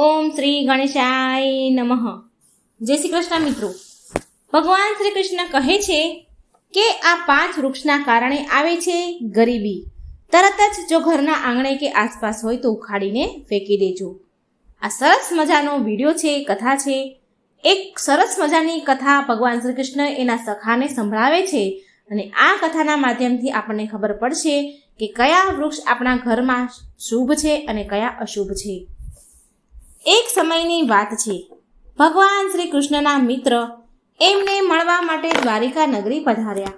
ઓમ શ્રી ગણેશાય નમઃ. જય શ્રી કૃષ્ણ મિત્રો. ભગવાન શ્રી કૃષ્ણ કહે છે કે આ પાંચ વૃક્ષના કારણે આવે છે ગરીબી. તરત જ જો ઘરના આંગણે કે આસપાસ હોય તો ઉખાડીને ફેંકી દેજો. આ સરસ મજાનો વીડિયો છે, કથા છે. એક સરસ મજાની કથા ભગવાન શ્રી કૃષ્ણ એના સખાને સંભળાવે છે અને આ કથાના માધ્યમથી આપણને ખબર પડશે કે કયા વૃક્ષ આપણા ઘરમાં શુભ છે અને કયા અશુભ છે. એક સમયની વાત છે. ભગવાન શ્રી કૃષ્ણના મિત્ર એમને મળવા માટે દ્વારિકા નગરી પધાર્યા.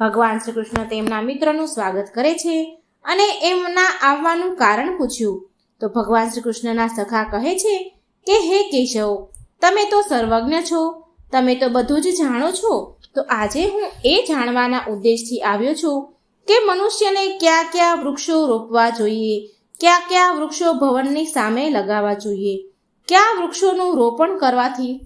ભગવાન શ્રી કૃષ્ણ તેમના મિત્રનું સ્વાગત કરે છે અને એમના આવવાનું કારણ પૂછ્યું. તો ભગવાન શ્રી કૃષ્ણના સખા કહે છે કે, હે કેશવ, તમે તો સર્વજ્ઞ છો. તમે તો બધું જ જાણો છો. તો આજે હું એ જાણવાના ઉદ્દેશથી આવ્યો છું કે મનુષ્યને કયા કયા વૃક્ષો રોપવા જોઈએ કયા કયા વૃક્ષો ભવનની સામે લગાવવા જોઈએ? કયા વૃક્ષોનું રોપણ કરવાથી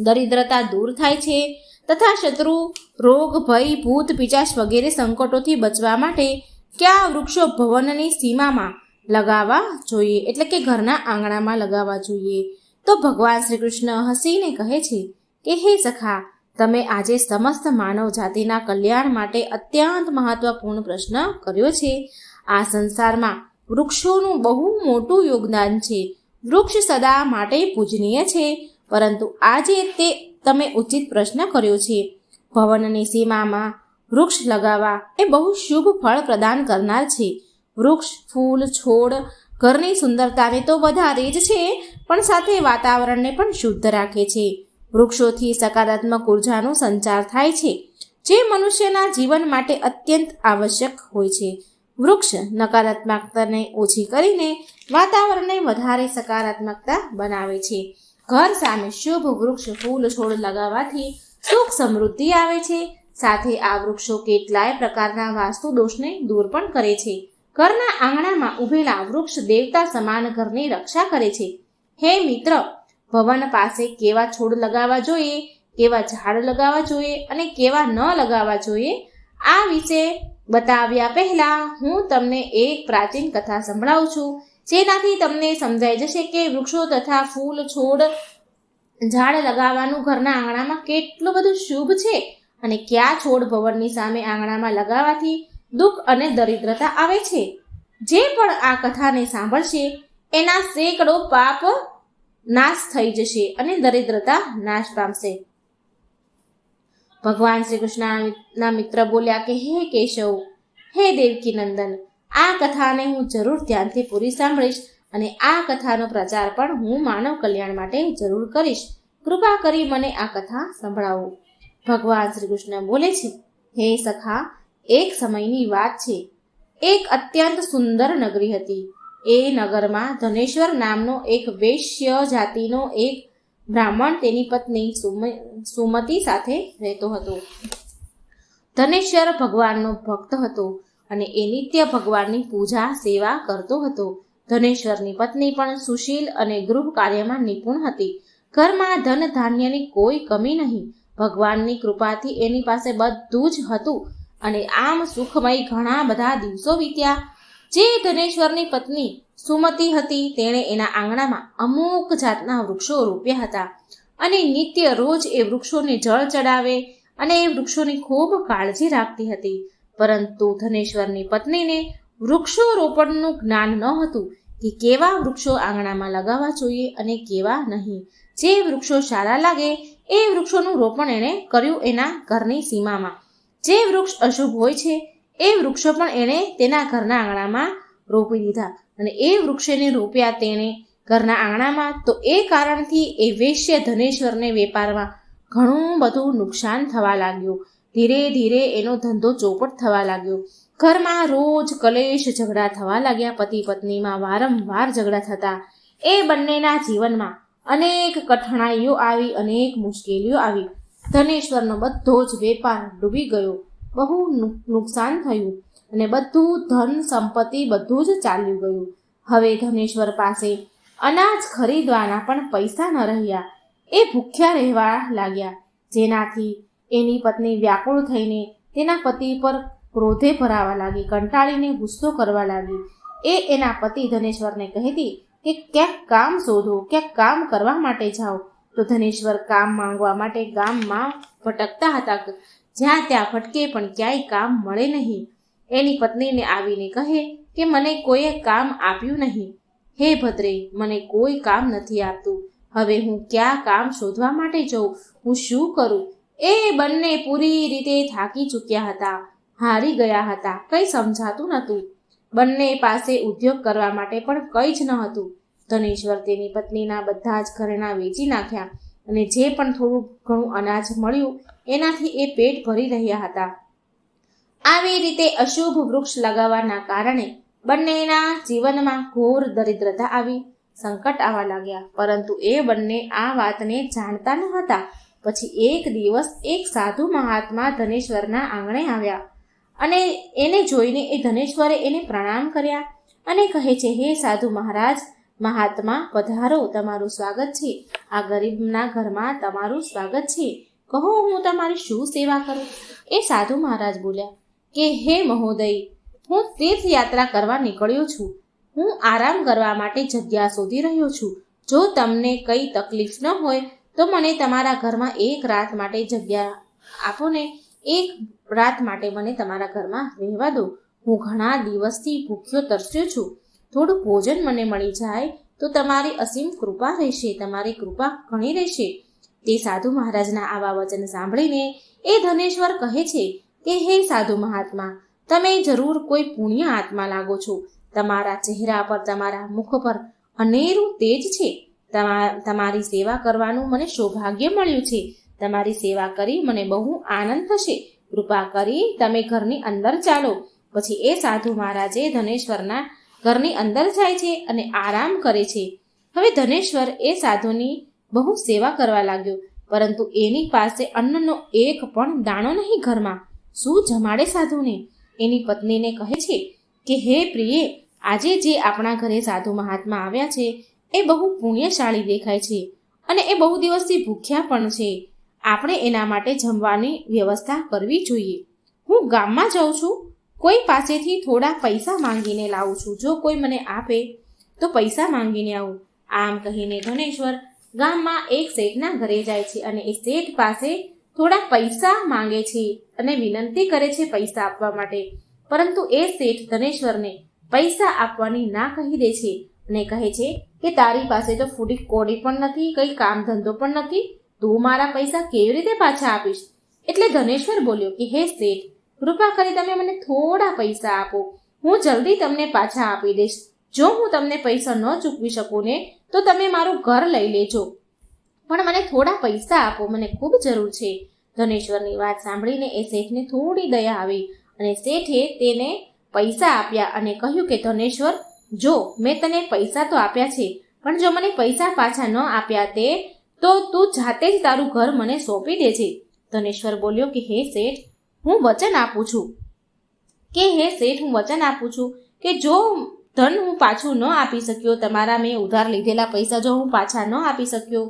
દરિદ્રતા દૂર થાય છે? તથા શત્રુ, રોગ, ભય, ભૂત પિચાશ વગેરે સંકટોથી બચવા માટે કયા વૃક્ષો ભવનની સીમામાં લગાવવા જોઈએ? એટલે કે ઘરના આંગણામાં લગાવવા જોઈએ? તો ભગવાન શ્રી કૃષ્ણ હસીને કહે છે કે, હે સખા, તમે આજે સમસ્ત માનવ જાતિના કલ્યાણ માટે અત્યંત મહત્વપૂર્ણ પ્રશ્ન કર્યો છે. આ સંસારમાં વૃક્ષોનું બહુ મોટું યોગદાન છે. વૃક્ષ સદા માટે પૂજનીય છે, પરંતુ આજે તે તમે ઉચિત પ્રશ્ન કર્યો છે. ભવનની સીમામાં વૃક્ષ લગાવવા એ બહુ શુભ ફળ પ્રદાન કરનાર છે. વૃક્ષ, ફૂલ, છોડ, ઘરની સુંદરતાને તો વધારે જ છે, પણ સાથે વાતાવરણને પણ શુદ્ધ રાખે છે. વૃક્ષોથી સકારાત્મક ઉર્જાનો સંચાર થાય છે, જે મનુષ્યના જીવન માટે અત્યંત આવશ્યક હોય છે. વૃક્ષ નકારાત્મકતાને ઓછી કરીને વાતાવરણને વધારે સકારાત્મકતા બનાવે છે. ઘર સામે શુભ વૃક્ષ ફૂલ છોડ લગાવવાથી સુખ સમૃદ્ધિ આવે છે. સાથે આ વૃક્ષો કેટલાય પ્રકારના વાસ્તુ દોષને દૂર પણ કરે છે. ઘરના આંગણામાં ઉભેલા વૃક્ષ દેવતા સમાન ઘરની રક્ષા કરે છે. હે મિત્ર, ભવન પાસે કેવા છોડ લગાવવા જોઈએ, કેવા ઝાડ લગાવવા જોઈએ અને કેવા ન લગાવવા જોઈએ, આ વિશે બતાવ્યા પહેલા હું તમને એક પ્રાચીન કથા સંભળાવું છું. જેનાથી તમને સમજાઈ જશે કે વૃક્ષો તથા ફૂલ, છોડ, ઝાડ લગાવવાનું ઘરના આંગણામાં કેટલું બધું શુભ છે અને કયા છોડ ભવનની સામે આંગણામાં લગાવવાથી દુઃખ અને દરિદ્રતા આવે છે. જે પણ આ કથાને સાંભળશે, એના સેંકડો પાપ નાશ થઈ જશે અને દરિદ્રતા નાશ પામશે. ભગવાન શ્રી કૃષ્ણના મિત્ર બોલ્યા કે, હે કેશવ, હે દેવકી નંદન આ કથાને હું જરૂર ધ્યાનથી પૂરી સાંભળીશ અને આ કથાનો પ્રચાર પણ હું માનવ કલ્યાણ માટે જરૂર કરીશ. કૃપા કરી મને આ કથા સંભળાવો. ભગવાન શ્રી કૃષ્ણ બોલે છે, હે સખા, એક સમયની વાત છે. એક અત્યંત સુંદર નગરી હતી. એ નગરમાં ધનેશ્વર નામનો એક વૈશ્ય જાતિનો એક બ્રાહ્મણ તેની પત્ની સુમતી સાથે રહેતો હતો. ધનેશ્વર ભગવાનનો ભક્ત હતો અને એ નિત્ય ભગવાનની પૂજા, સેવા કરતો હતો. ધનેશ્વરની પત્ની પણ સુશીલ અને ગૃહ કાર્યમાં નિપુણ હતી. ઘરમાં ધન ધાન્યની કોઈ કમી નહીં. ભગવાનની કૃપાથી એની પાસે બધું જ હતું અને આમ સુખમય ઘણા બધા દિવસો વીત્યા. જે ધનેશ્વરની પત્ની સુમતી હતી, તેણે એના આંગણામાં અમુક જાતના વૃક્ષો રોપ્યા હતા અને નિત્ય રોજ એ વૃક્ષોને જળ ચડાવે અને એ વૃક્ષોની ખૂબ કાળજી રાખતી હતી. પરંતુ ધનેશ્વરની પત્નીને વૃક્ષો રોપણનું જ્ઞાન ન હતું કે કેવા વૃક્ષો આંગણામાં લગાવવા જોઈએ અને કેવા નહીં. જે વૃક્ષો સારા લાગે, એ વૃક્ષોનું રોપણ એણે કર્યું એના ઘરની સીમામાં. જે વૃક્ષ અશુભ હોય છે, એ વૃક્ષો પણ એણે તેના ઘરના આંગણામાં રોપી દીધા. અને એ વૃક્ષને રોપ્યા તેણે ઘરના આંગણામાં. તો એ કારણથી એ વેશ્ય ધનેશ્વરને વેપારમાં ઘણું બધું નુકસાન થવા લાગ્યું. ધીરે ધીરે એનો ધંધો ચોપટ થવા લાગ્યો. ઘરમાં રોજ કલેશ ઝઘડા થવા લાગ્યા. પતિ પત્નીમાં વારંવાર ઝઘડા થતા. એ બંનેના જીવનમાં અનેક કઠણાઈઓ આવી, અનેક મુશ્કેલીઓ આવી. ધનેશ્વરનો બધો જ વેપાર ડૂબી ગયો. બહુ નુકસાન થયું. અને બધું ધન સંપત્તિ બધું જ ચાલ્યું ગયું. હવે ધનેશ્વર પાસે અનાજ ખરીદવાના પણ પૈસા ન રહ્યા. એ ભૂખ્યા રહેવા લાગ્યા. જેનાથી એની પત્ની વ્યાકુળ થઈને તેના પતિ પર ક્રોધે ભરાવા લાગી, કંટાળીને ગુસ્સો કરવા લાગી. એ એના પતિ ધનેશ્વરને કહેતી કે, ક્યાંક કામ શોધો, ક્યાંક કામ કરવા માટે જાઓ. તો ધનેશ્વર કામ માંગવા માટે ગામમાં ભટકતા હતા. જ્યાં ત્યાં ભટકે પણ ક્યાંય કામ મળે નહીં. એની પત્નીને આવીને કહે કે મને કોઈએ કામ આપ્યું નહીં. હે ભદ્રે, મને કોઈ કામ નથી આપતું. હવે હું ક્યાં કામ શોધવા માટે જઉં? હું શું કરું? એ બંને પૂરી રીતે થાકી ચૂક્યા હતા. હારી ગયા હતા. કંઈ સમજાતું નહોતું. બંને પાસે ઉદ્યોગ કરવા માટે પણ કંઈ જ ન હતું ધનેશ્વર તેની પત્નીના બધા જ ઘરેણા વેચી નાખ્યા અને જે પણ થોડું ઘણું અનાજ મળ્યું, એનાથી એ પેટ ભરી રહ્યા હતા. આવી રીતે અશુભ વૃક્ષ લગાવવાના કારણે બંનેના જીવનમાં ઘોર દરિદ્રતા આવી, સંકટ આવવા લાગ્યા. પરંતુ એ બંને આ વાતને જાણતા ન હતા પછી એક દિવસ એક સાધુ મહાત્મા ધનેશ્વરના આંગણે આવ્યા અને એને જોઈને એ ધનેશ્વરે એને પ્રણામ કર્યા અને કહે છે, હે સાધુ મહારાજ, મહાત્મા, પધારો, તમારું સ્વાગત છે. આ ગરીબના ઘરમાં તમારું સ્વાગત છે. કહો હું તમારી શું સેવા કરું? એ સાધુ મહારાજ બોલ્યા કે હે મહોદય, હું તીર્થયાત્રા કરવા નીકળ્યો છું. હું આરામ કરવા માટે જગ્યા શોધી રહ્યો છું. જો તમને કંઈ તકલીફ ન હોય, તો મને તમારા ઘરમાં એક રાત માટે જગ્યા આપો ને. એક રાત માટે મને તમારા ઘરમાં રહેવા દો. હું ઘણા દિવસથી ભૂખ્યો તરસ્યો છું. થોડું ભોજન મને મળી જાય, તો તમારી અસીમ કૃપા રહેશે, તમારી કૃપા ઘણી રહેશે. તે સાધુ મહારાજના આવા વચન સાંભળીને એ ધનેશ્વર કહે છે કે હે સાધુ મહાત્મા, તમે જરૂર કોઈ પુણ્ય આત્મા લાગો છો. તમારા ચહેરા પર, તમારા મુખ પર અનેરું તેજ છે. તમારી સેવા કરવાનું મને સૌભાગ્ય મળ્યું છે. તમારી સેવા કરી મને બહુ આનંદ થશે. કૃપા કરી તમે ઘરની અંદર ચાલો. પછી એ સાધુ મહારાજે ધનેશ્વરના ઘરની અંદર જાય છે અને આરામ કરે છે. હવે ધનેશ્વર એ સાધુની બહુ સેવા કરવા લાગ્યો, પરંતુ એની પાસે અન્નનો એક પણ દાણો નહીં ઘરમાં. શું જમાડે સાધુને? એની પત્નીને કહે છે કે, હે પ્રિયે, આજે જે આપણા ઘરે સાધુ મહાત્મા આવ્યા છે, એ બહુ પુણ્યશાળી દેખાય છે અને એ બહુ દિવસથી ભૂખ્યા પણ છે. આપણે એના માટે જમવાની વ્યવસ્થા કરવી જોઈએ. હું ગામમાં જાઉં છું. કોઈ પાસેથી થોડા પૈસા માંગીને લાવું છું. જો કોઈ મને આપે, તો પૈસા માંગીને આવું. આમ કહીને ધનેશ્વર ગામમાં એક શેઠના ઘરે જાય છે અને એ શેઠ પાસે થોડા પૈસા માંગે છે અને વિનંતી કરે છે પૈસા આપવા માટે. પરંતુ એ શેઠ ધનેશ્વરને પૈસા આપવાની ના કહી દે છે અને કહે છે કે તારી પાસે તો ફૂડી કોડી પણ નથી, કંઈ કામ ધંધો પણ નથી, તું મારા પૈસા કેવી રીતે પાછા આપીશ? એટલે ધનેશ્વર બોલ્યો કે, હે શેઠ, કૃપા કરી તમે મને થોડા પૈસા આપો. હું જલ્દી તમને પાછા આપી દઈશ. જો હું તમને પૈસા ન ચૂકવી શકું ને, તો તમે મારું ઘર લઈ લેજો. પણ મને થોડા પૈસા આપો, મને ખૂબ જરૂર છે. ધનેશ્વરની વાત સાંભળીને એ શેઠને થોડી દયા આવી અને શેઠે તેને પૈસા આપ્યા અને કહ્યું કે, ધનેશ્વર, જો મેં તને પૈસા તો આપ્યા છે, પણ જો મને પૈસા પાછા ન આપ્યા તે, તો તું જાતે જ તારું ઘર મને સોંપી દેજે. ધનેશ્વર બોલ્યો કે, હે શેઠ, હું વચન આપું છું. કે, હે શેઠ, હું વચન આપું છું કે જો ધન હું પાછું ન આપી શક્યો, તમારા મેં ઉધાર લીધેલા પૈસા જો હું પાછા ન આપી શક્યો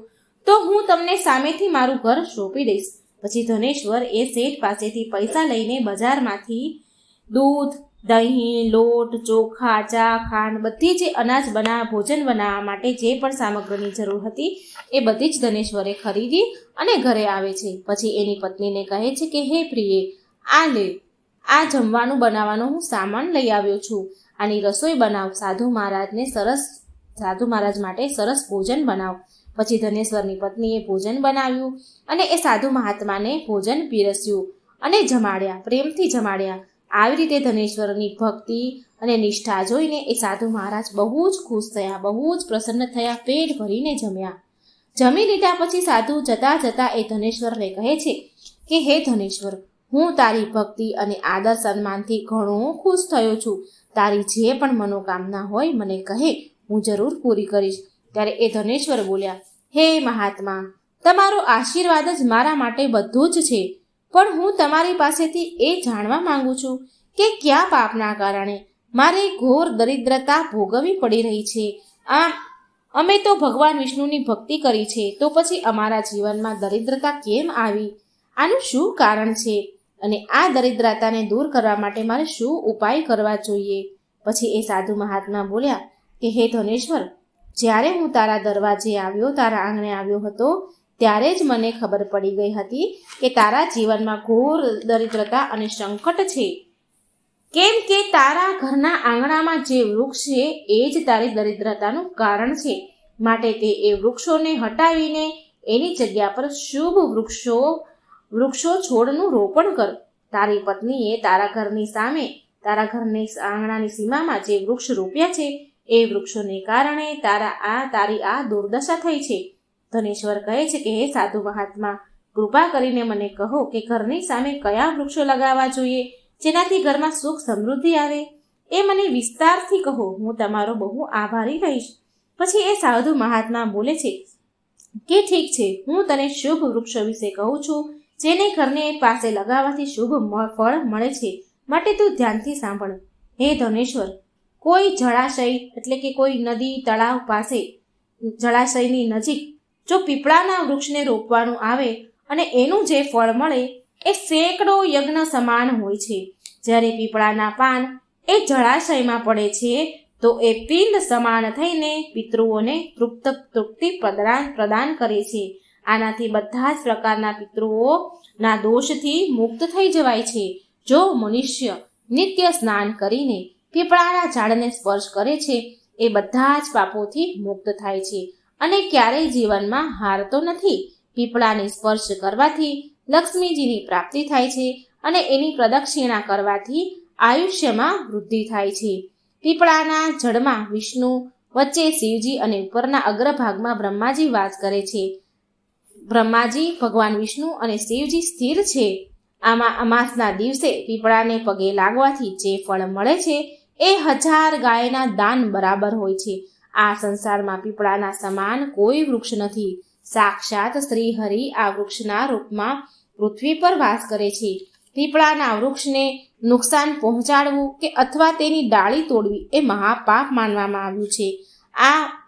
તો હું તમને સામેથી મારું ઘર સોંપી દઈશ. પછી ધનેશ્વર એ શેઠ પાસેથી પૈસા લઈને બજારમાંથી દૂધ, દહીં, લોટ, ચોખા, ચા, ખાંડ બધી જે અનાજ બના, ભોજન બનાવવા માટે જે પણ સામગ્રીની જરૂર હતી એ બધી જ ધનેશ્વરે ખરીદી અને ઘરે આવે છે. પછી એની પત્નીને કહે છે કે, હે પ્રિયે, આ લે. આ જમવાનું બનાવવાનો હું સામાન લઈ આવ્યો છું. આની રસોઈ બનાવ. સાધુ મહારાજને સરસ, સાધુ મહારાજ માટે સરસ ભોજન બનાવ. પછી ધનેશ્વરની પત્નીએ ભોજન બનાવ્યું અને એ સાધુ મહાત્માને ભોજન પીરસ્યું અને જમાડ્યા, પ્રેમથી જમાડ્યા. આવી રીતે ધનેશ્વરની ભક્તિ અને નિષ્ઠા જોઈને એ સાધુ મહારાજ બહુ જ ખુશ થયા, બહુ જ પ્રસન્ન થયા, પેટ ભરીને જમ્યા. જમી લીધા પછી સાધુ જતા જતા એ ધનેશ્વરને કહે છે કે, હે ધનેશ્વર, હું તારી ભક્તિ અને આદર સન્માનથી ઘણો ખુશ થયો છું. તારી જે પણ મનોકામના હોય મને કહે, હું જરૂર પૂરી કરીશ. ત્યારે એ ધનેશ્વર બોલ્યા, હે મહાત્મા, તમારો આશીર્વાદ જ મારા માટે બધું જ છે. પણ હું તમારી પાસેથી એ જાણવા માંગુ છું કે કયા પાપના કારણે મારે ઘોર દરિદ્રતા ભોગવવી પડી રહી છે. આમ અમે તો ભગવાન વિષ્ણુની ભક્તિ કરી છે, તો પછી અમારા જીવનમાં દરિદ્રતા કેમ આવી? આનું શું કારણ છે? અને આ દરિદ્રતાને દૂર કરવા માટે મારે શું ઉપાય કરવા જોઈએ? પછી એ સાધુ મહાત્મા બોલ્યા, કે હે ધનેશ્વર જ્યારે હું તારા દરવાજે આવ્યો, તારા આંગણે આવ્યો હતો, ત્યારે જ મને ખબર પડી ગઈ હતી કે તારા જીવનમાં ઘોર દરિદ્રતા અને સંકટ છે. કેમ કે તારા ઘરના આંગણામાં જે વૃક્ષ છે, એ જ તારી દરિદ્રતાનું કારણ છે. માટે તે એ વૃક્ષોને હટાવીને એની જગ્યા પર શુભ વૃક્ષો વૃક્ષો છોડનું રોપણ કર. તારી પત્નીએ તારા ઘરની સામે, તારા ઘરની આંગણાની સીમામાં જે વૃક્ષ રોપ્યા છે એ વૃક્ષોને કારણે તારા આ તારી આ દુર્દશા થઈ છે. ધનેશ્વર કહે છે કે, હે સાધુ મહાત્મા, કૃપા કરીને મને કહો કે ઘરની સામે કયા વૃક્ષો લગાવવા જોઈએ જેનાથી ઘરમાં સુખ સમૃદ્ધિ આવે. એ મને વિસ્તારથી કહો, હું તમારો બહુ આભારી રહીશ. પછી એ સાધુ મહાત્મા બોલે છે કે, ઠીક છે, હું તને શુભ વૃક્ષો વિશે કહું છું જેને ઘરને પાસે લગાવવાથી શુભ ફળ મળે છે. માટે તું ધ્યાનથી સાંભળ. હે ધનેશ્વર કોઈ જળાશય, એટલે કે કોઈ નદી, તળાવ પાસે, જળાશયની નજીક, જો પીપળાના વૃક્ષને રોપવાનું આવે અને એનું જે ફળ મળે, એ સેંકડો યજ્ઞ સમાન હોય છે. જ્યારે પીપળાના પાન એ જળાશયમાં પડે છે, તો એ પિંડ સમાન થઈને પિતૃઓને તૃપ્ત, તૃપ્તિ પ્રદાન પ્રદાન કરે છે. આનાથી બધા જ પ્રકારના પિતૃઓના દોષથી મુક્ત થઈ જવાય છે. જો મનુષ્ય નિત્ય સ્નાન કરીને પીપળાના ઝાડને સ્પર્શ કરે છે, એ બધા જ પાપોથી મુક્ત થાય છે અને ક્યારેય જીવનમાં હારતો નથી. પીપળાને સ્પર્શ કરવાથી લક્ષ્મીજીની પ્રાપ્તિ થાય છે અને એની પ્રદક્ષિણા કરવાથી આયુષ્યમાં વૃદ્ધિ થાય છે. પીપળાના જળમાં વિષ્ણુ વચ્ચે શિવજી અને ઉપરના અગ્રભાગમાં બ્રહ્માજી વાસ કરે છે. બ્રહ્માજી, ભગવાન વિષ્ણુ અને શિવજી સ્થિર છે. આમાં અમાસના દિવસે પીપળાને પગે લાગવાથી જે ફળ મળે છે એ હજાર ગાયના દાન બરાબર હોય છે. આ સંસારમાં પીપળાના સમાન કોઈ વૃક્ષ નથી. સાક્ષાત શ્રી હરિ આ વૃક્ષના રૂપમાં પૃથ્વી પર વાસ કરે છે. પીપળાના વૃક્ષને નુકસાન પહોંચાડવું કે અથવા તેની ડાળી તોડવી એ મહાપાપ માનવામાં આવ્યું છે. આ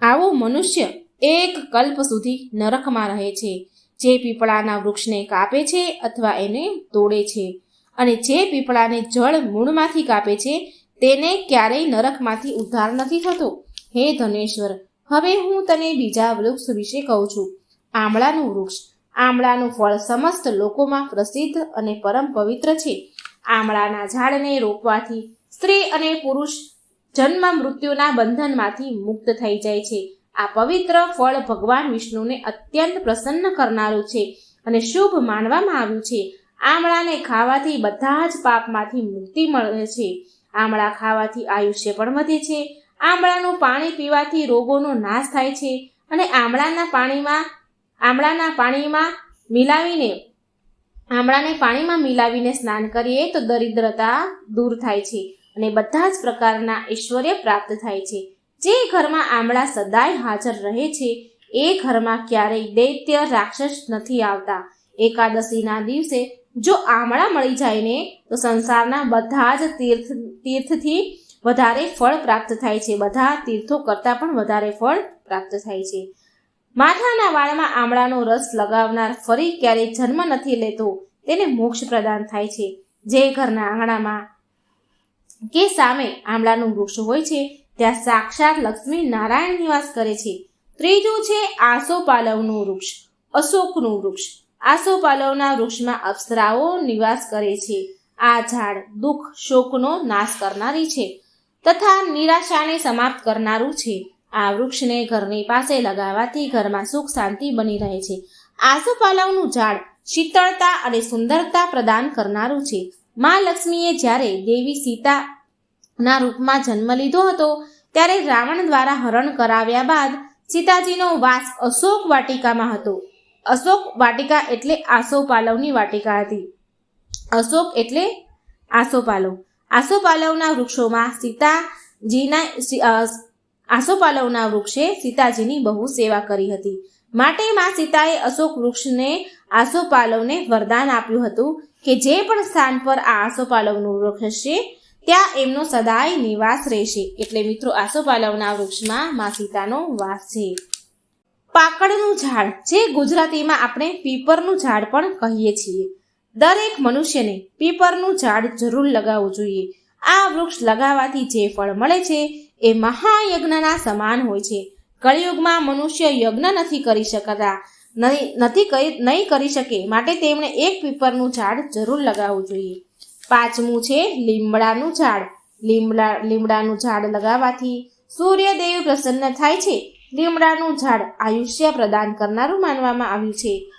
આવો મનુષ્ય એક કલ્પ સુધી નરકમાં રહે છે. જે પીપળાના વૃક્ષને કાપે છે અથવા એને તોડે છે. અને જે પીપળાને જળ મૂળમાંથી કાપે છે, તેને ક્યારેય નરકમાંથી ઉદ્ધાર નથી થતો. હે ધનેશ્વર, હવે હું તને બીજા વૃક્ષ વિશે કહું છું. આમળાનું વૃક્ષ. આમળાનું ફળ સમસ્ત લોકોમાં પ્રસિદ્ધ અને પરમ પવિત્ર છે. આમળાના ઝાડને રોપવાથી સ્ત્રી અને પુરુષ જન્મ મૃત્યુના બંધનમાંથી મુક્ત થઈ જાય છે. આ પવિત્ર ફળ ભગવાન વિષ્ણુને અત્યંત પ્રસન્ન કરનારું છે અને શુભ માનવામાં આવ્યું છે. આમળાને ખાવાથી બધા જ પાપમાંથી મુક્તિ મળે છે. આમળા ખાવાથી આયુષ્ય પણ વધે છે. આમળાનું પાણી પીવાથી રોગોનો નાશ થાય છે અને આમળાના પાણીમાં આમળાના પાણીમાં મિલાવીને, આમળાને પાણીમાં મિલાવીને સ્નાન કરીએ તો દરિદ્રતા દૂર થાય છે અને બધા જ પ્રકારના ઐશ્વર્ય પ્રાપ્ત થાય છે. જે ઘરમાં આમળા સદાય હાજર રહે છે, એ ઘરમાં ક્યારેય દૈત્ય, રાક્ષસ નથી આવતા. એકાદશીના દિવસે જો આમળા મળી જાય ને તો સંસારના બધા જ તીર્થ, તીર્થથી વધારે ફળ પ્રાપ્ત થાય છે. બધા તીર્થો કરતાં પણ વધારે ફળ પ્રાપ્ત થાય છે. માથાના વાળમાં આમળાનો રસ લગાવનાર ફરી ક્યારેય જન્મ નથી લેતો, તેને મોક્ષ પ્રદાન થાય છે. જે ઘરના આંગણામાં કે સામે આમળાનું વૃક્ષ હોય છે, ત્યાં સાક્ષાત લક્ષ્મી નારાયણ નિવાસ કરે છે. ત્રીજું છે આસોપાલવનું વૃક્ષ, અશોકનું વૃક્ષ. આસોપાલવના વૃક્ષમાં અપ્સરાઓ નિવાસ કરે છે. આ ઝાડ દુઃખ, શોકનો નાશ કરનારી છે તથા નિરાશાને સમાપ્ત કરનારું છે. આ વૃક્ષને ઘરની પાસે લગાવવાથી ઘરમાં સુખ શાંતિ બની રહે છે. આસોપાલવનું ઝાડ શીતળતા અને સુંદરતા પ્રદાન કરનારું છે. મા લક્ષ્મીએ જ્યારે દેવી સીતાના રૂપમાં જન્મ લીધો હતો, ત્યારે રાવણ દ્વારા હરણ કરાવ્યા બાદ સીતાજીનો વાસ અશોક વાટિકામાં હતો. અશોક વાટિકા એટલે આસોપાલવની વાટિકા હતી. અશોક એટલે આસોપાલવ. આસોપાલવના વૃક્ષોમાં સીતાજીના આસોપાલવના વૃક્ષે સીતાજીની બહુ સેવા કરી હતી. માટે માં સીતાએ અશોક વૃક્ષને આસોપાલવને વરદાન આપ્યું હતું કે જે પણ સ્થાન પર આ આસોપાલવનું વૃક્ષ હશે, ત્યાં એમનો સદાય નિવાસ રહેશે. એટલે મિત્રો, આસોપાલવના વૃક્ષમાં મા સીતાનો વાસ છે. પાકડનું ઝાડ, જે ગુજરાતીમાં આપણે પીપરનું ઝાડ પણ કહીએ છીએ. દરેક મનુષ્યને પીપરનું ઝાડ જરૂર લગાવવું જોઈએ. આ વૃક્ષ લગાવવાથી જે ફળ મળે છે, એ મહાયજ્ઞના સમાન હોય છે. કળિયુગમાં મનુષ્ય યજ્ઞ નથી કરી શકતા નથી કરી નહીં કરી શકે માટે તેમણે એક પીપરનું ઝાડ જરૂર લગાવવું જોઈએ. પાંચમું છે લીમડાનું ઝાડ. લીમડા, લીમડાનું ઝાડ લગાવવાથી સૂર્યદેવ પ્રસન્ન થાય છે. લીમડાનું ઝાડ આયુષ્ય પ્રદાન કરનારું માનવામાં આવ્યું છે.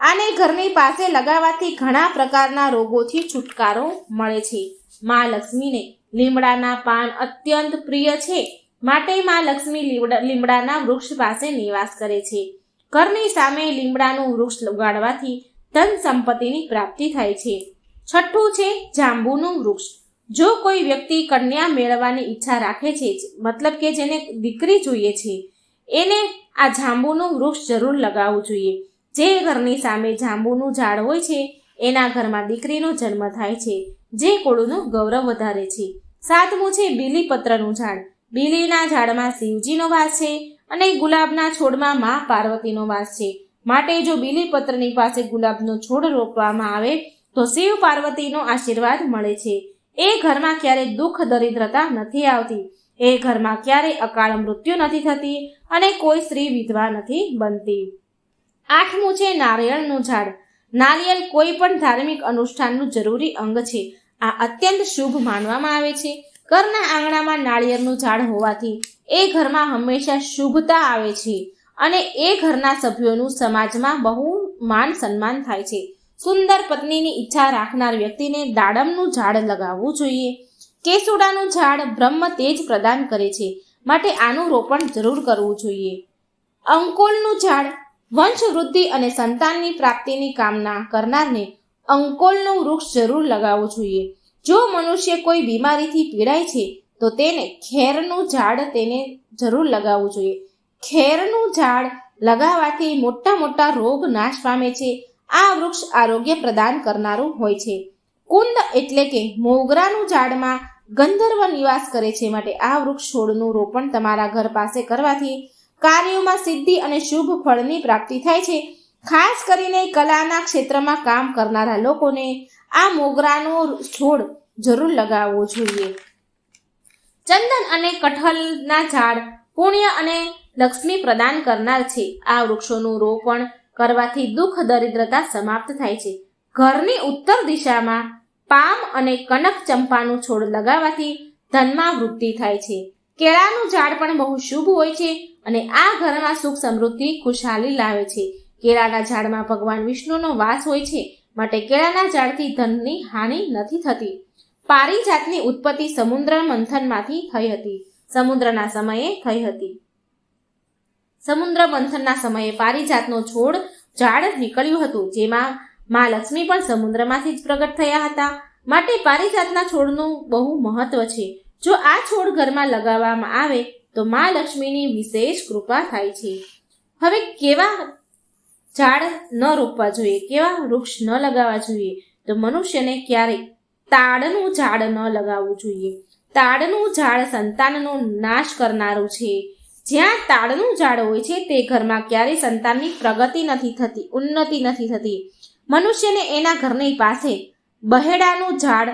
આને ઘરની પાસે લગાવવાથી ઘણા પ્રકારના રોગોથી છુટકારો મળે છે. મા લક્ષ્મીને લીમડાના પાન અત્યંત પ્રિય છે. માટે મા લક્ષ્મી લીમડા, લીમડાના વૃક્ષ પાસે નિવાસ કરે છે. ઘરની સામે લીમડાનું વૃક્ષ લગાડવાથી ધન સંપત્તિની પ્રાપ્તિ થાય છે. છઠ્ઠું છે જાંબુનું વૃક્ષ. જો કોઈ વ્યક્તિ કન્યા મેળવવાની ઈચ્છા રાખે છે, મતલબ કે જેને દીકરી જોઈએ છે એને આ જાંબુનું વૃક્ષ જરૂર લગાવવું જોઈએ. જે ઘરની સામે જાંબુનું ઝાડ હોય છે, એના ઘરમાં દીકરીનો જન્મ થાય છે, જે કુળનું ગૌરવ વધારે છે. સાતમું છે બીલીપત્રનું ઝાડ. બીલીના ઝાડમાં શિવજીનો વાસ છે અને ગુલાબના છોડમાં મા પાર્વતીનો વાસ છે. માટે જો બીલીપત્રની પાસે ગુલાબનો છોડ રોપવામાં આવે, તો શિવ પાર્વતીનો આશીર્વાદ મળે છે. એ ઘરમાં ક્યારેય દુઃખ, દરિદ્રતા નથી આવતી. એ ઘરમાં ક્યારેય અકાળ મૃત્યુ નથી થતી અને કોઈ સ્ત્રી વિધવા નથી બનતી. આઠમું છે નારિયેળનું ઝાડ. નારિયેળ કોઈ પણ ધાર્મિક અનુષ્ઠાનનું જરૂરી અંગ છે. આ અત્યંત શુભ માનવામાં આવે છે. ઘરના આંગણામાં નાળિયેરનું ઝાડ હોવાથી એ ઘરમાં હંમેશા શુભતા આવે છે અને એ ઘરના સભ્યોનું સમાજમાં બહુ માન સન્માન થાય છે. સુંદર પત્નીની ઈચ્છા રાખનાર વ્યક્તિને દાડમનું ઝાડ લગાવવું જોઈએ. કેસુડાનું ઝાડ બ્રહ્મ તેજ પ્રદાન કરે છે. માટે આનું રોપણ જરૂર કરવું જોઈએ. અંકોલનું ઝાડ વંશ વૃદ્ધિ અને સંતાનની પ્રાપ્તિની કામના કરનારને અંકોલનું વૃક્ષ જરૂર લગાવવું જોઈએ. જો મનુષ્ય કોઈ બીમારીથી પીડાય છે, તો તેને ખેરનું ઝાડ તેને જરૂર લગાવવું જોઈએ. ખેરનું ઝાડ લગાવવાથી મોટા મોટા રોગ નાશ પામે છે. આ વૃક્ષ આરોગ્ય પ્રદાન કરનારું હોય છે. કુંદ એટલે કે મોગરાનું ઝાડમાં ગંધર્વ નિવાસ કરે છે માટે આ વૃક્ષ છોડનું રોપણ તમારા ઘર પાસે કરવાથી કાર્યોમાં સિદ્ધિ અને શુભ ફળની પ્રાપ્તિ થાય છે. ખાસ કરીને કલાના ક્ષેત્રમાં કામ કરનારા લોકોને આ મોગરાનો છોડ જરૂર લગાવવો જોઈએ. ચંદન અને કઠલના ઝાડ પુણ્ય અને લક્ષ્મી પ્રદાન કરનાર છે. આ વૃક્ષોનું રોપણ કરવાથી દુઃખ, દરિદ્રતા સમાપ્ત થાય છે. ઘરની ઉત્તર દિશામાં પામ અને કનક ચંપાનું છોડ લગાવવાથી ધનમાં વૃદ્ધિ થાય છે. કેળાનું ઝાડ પણ બહુ શુભ હોય છે અને આ ઘરમાં સુખ સમૃદ્ધિ ખુશહાલી લાવે છે. કેળાના ઝાડમાં ભગવાન વિષ્ણુનો વાસ હોય છે માટે કેળાના ઝાડથી ધનની હાનિ નથી થતી. પારિજાતની ઉત્પત્તિ સમુદ્ર મંથનમાંથી થઈ હતી. સમુદ્રના સમયે થઈ હતી. સમુદ્ર મંથનના સમયે પારિજાતનો છોડ ઝાડ નીકળ્યું હતું, જેમાં મા લક્ષ્મી પણ સમુદ્રમાંથી જ પ્રગટ થયા હતા. માટે પારિજાતના છોડનું બહુ મહત્વ છે. જો આ છોડ ઘરમાં લગાવવામાં આવે, તો મા લક્ષ્મીની વિશેષ કૃપા થાય છે. હવે કેવા ઝાડ ન રોપવા જોઈએ, કેવા વૃક્ષ ન લગાવવા જોઈએ, તો મનુષ્યને ક્યારેય તાડનું ઝાડ ન લગાવવું જોઈએ. તાડનું ઝાડ સંતાનનો નાશ કરનારું છે. જ્યાં તાડનું ઝાડ હોય છે, તે ઘરમાં ક્યારેય સંતાનની પ્રગતિ નથી થતી, ઉન્નતિ નથી થતી. મનુષ્યને એના ઘરની પાસે બહેડાનું ઝાડ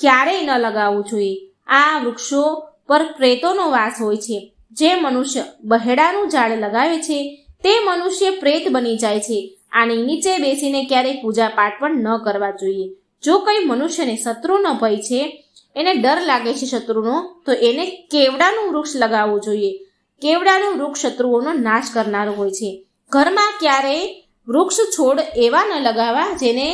ક્યારેય ન લગાવવું જોઈએ. આ વૃક્ષો પર પ્રેતોનો વાસ હોય છે. જે મનુષ્ય બહેડાનું ઝાડ લગાવે છે, તે મનુષ્ય પ્રેત બની જાય છે. આની નીચે બેસીને ક્યારેય પૂજા પાઠ પણ ન કરવા જોઈએ. જો કંઈ મનુષ્યને શત્રુનો ભય છે, એને ડર લાગે છે શત્રુનો, તો એને કેવડાનું વૃક્ષ લગાવવું જોઈએ. કેવડાનું વૃક્ષ શત્રુઓનો નાશ કરનારું હોય છે. ઘરમાં ક્યારેય વૃક્ષ છોડ એવા ન લગાવવા જેને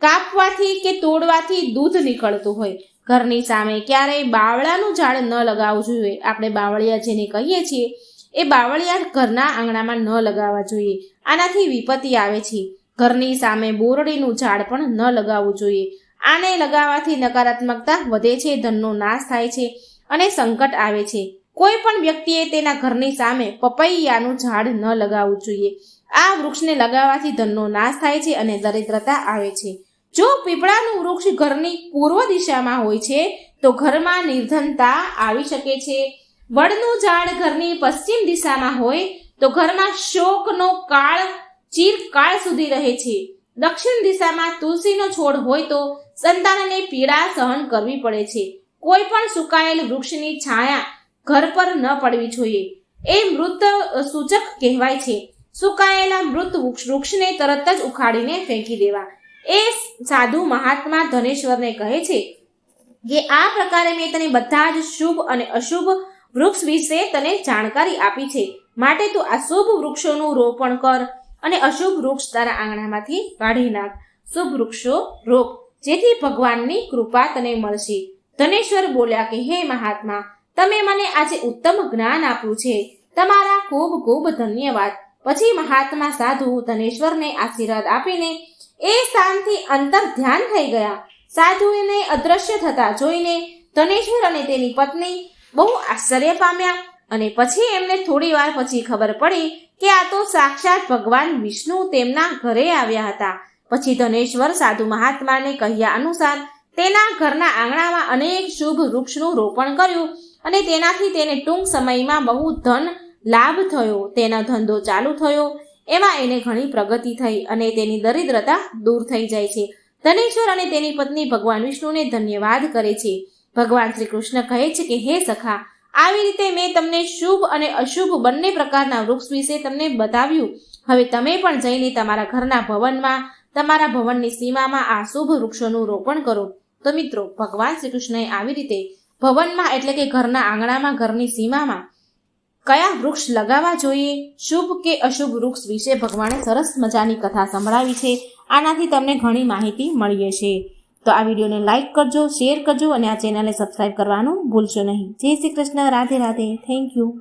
કાપવાથી કે તોડવાથી દૂધ નીકળતું હોય. ઘરની સામે ક્યારેય બાવળાનું ઝાડ ન લગાવવું જોઈએ. આપણે બાવળિયા જેને કહીએ છીએ, એ બાવળિયા ઘરના આંગણામાં ન લગાવવા જોઈએ. આનાથી વિપત્તિ આવે છે. ઘરની સામે બોરડીનું ઝાડ પણ ન લગાવવું જોઈએ. આને લગાવવાથી નકારાત્મકતા વધે છે, ધનનો નાશ થાય છે અને સંકટ આવે છે. કોઈ પણ વ્યક્તિએ તેના ઘરની સામે પપૈયાનું ઝાડ ન લગાવવું જોઈએ. આ વૃક્ષને લગાવવાથી ધનનો નાશ થાય છે અને દરિદ્રતા આવે છે. જો પીપળાનું વૃક્ષ ઘરની પૂર્વ દિશામાં હોય છે, તો ઘરમાં નિર્ધનતા આવી શકે છે. વડનું ઝાડ ઘરની પશ્ચિમ દિશામાં હોય, તો ઘરમાં શોકનો કાળ, ચીરકાળ સુધી રહે છે. દક્ષિણ દિશામાં તુલસીનો છોડ હોય તો સંતાનને પીડા સહન કરવી પડે છે. કોઈ પણ સુકાયેલ વૃક્ષની છાયા ઘર પર ન પડવી જોઈએ. એ મૃત સૂચક કહેવાય છે. સુકાયેલા મૃત વૃક્ષ- વૃક્ષને તરત જ ઉખાડીને ફેંકી દેવા. એ સાધુ મહાત્મા ધનેશ્વરને કહે છે કે, આ પ્રકારે મેં તને બધા જ શુભ અને અશુભ વૃક્ષ વિશે તને જાણકારી આપી છે. માટે તું આ શુભ વૃક્ષોનું રોપણ કર અને અશુભ વૃક્ષ તારા આંગણામાંથી કાઢી નાખ. શુભ વૃક્ષો રોપ, જેથી ભગવાનની કૃપા તને મળશે. ધનેશ્વર બોલ્યા કે, હે મહાત્મા, તમે મને આજે ઉત્તમ જ્ઞાન આપ્યું છે. તમારા ખૂબ ખૂબ ધન્યવાદ. પછી મહાત્મા સાધુ ધનેશ્વરને આશીર્વાદ આપીને એ સ્થાનથી અંતર ધ્યાન થઈ ગયા. સાધુને અદ્રશ્ય થતા જોઈને ધનેશ્વર અને તેની પત્ની બહુ આશ્ચર્ય પામ્યા અને પછી એમને થોડી વાર પછી ખબર પડી કે આ તો સાક્ષાત ભગવાન વિષ્ણુ તેમના ઘરે આવ્યા હતા. પછી ધનેશ્વર સાધુ મહાત્માને કહ્યા અનુસાર તેના ઘરના આંગણામાં અનેક શુભ વૃક્ષનું રોપણ કર્યું અને તેનાથી તેને ટૂંક સમયમાં બહુ ધન લાભ થયો, તેનો ધંધો ચાલુ થયો, એમાં એને ઘણી પ્રગતિ થઈ અને તેની દરિદ્રતા દૂર થઈ જાય છે. ધનેશ્વર અને તેની પત્ની ભગવાન વિષ્ણુને ધન્યવાદ કરે છે. ભગવાન શ્રી કૃષ્ણ કહે છે કે, હે સખા, આવી રીતે મેં તમને શુભ અને અશુભ બંને પ્રકારના વૃક્ષ વિશે તમને બતાવ્યું. હવે તમે પણ જઈને તમારા ઘરના ભવનમાં, તમારા ભવનની સીમામાં આ શુભ વૃક્ષોનું રોપણ કરો. તો મિત્રો, ભગવાન શ્રી કૃષ્ણએ આવી રીતે ભવનમાં એટલે કે ઘરના આંગણામાં, ઘરની સીમામાં કયા વૃક્ષ લગાવવા જોઈએ? શુભ કે અશુભ વૃક્ષ વિશે ભગવાને સરસ મજાની કથા સંભળાવી છે. આનાથી તમને ઘણી માહિતી મળી હશે. તો આ વિડીયોને લાઇક કરજો, શેર કરજો અને આ ચેનલને સબસ્ક્રાઈબ કરવાનું ભૂલશો નહીં. જય શ્રી કૃષ્ણ, રાધે રાધે. Thank you.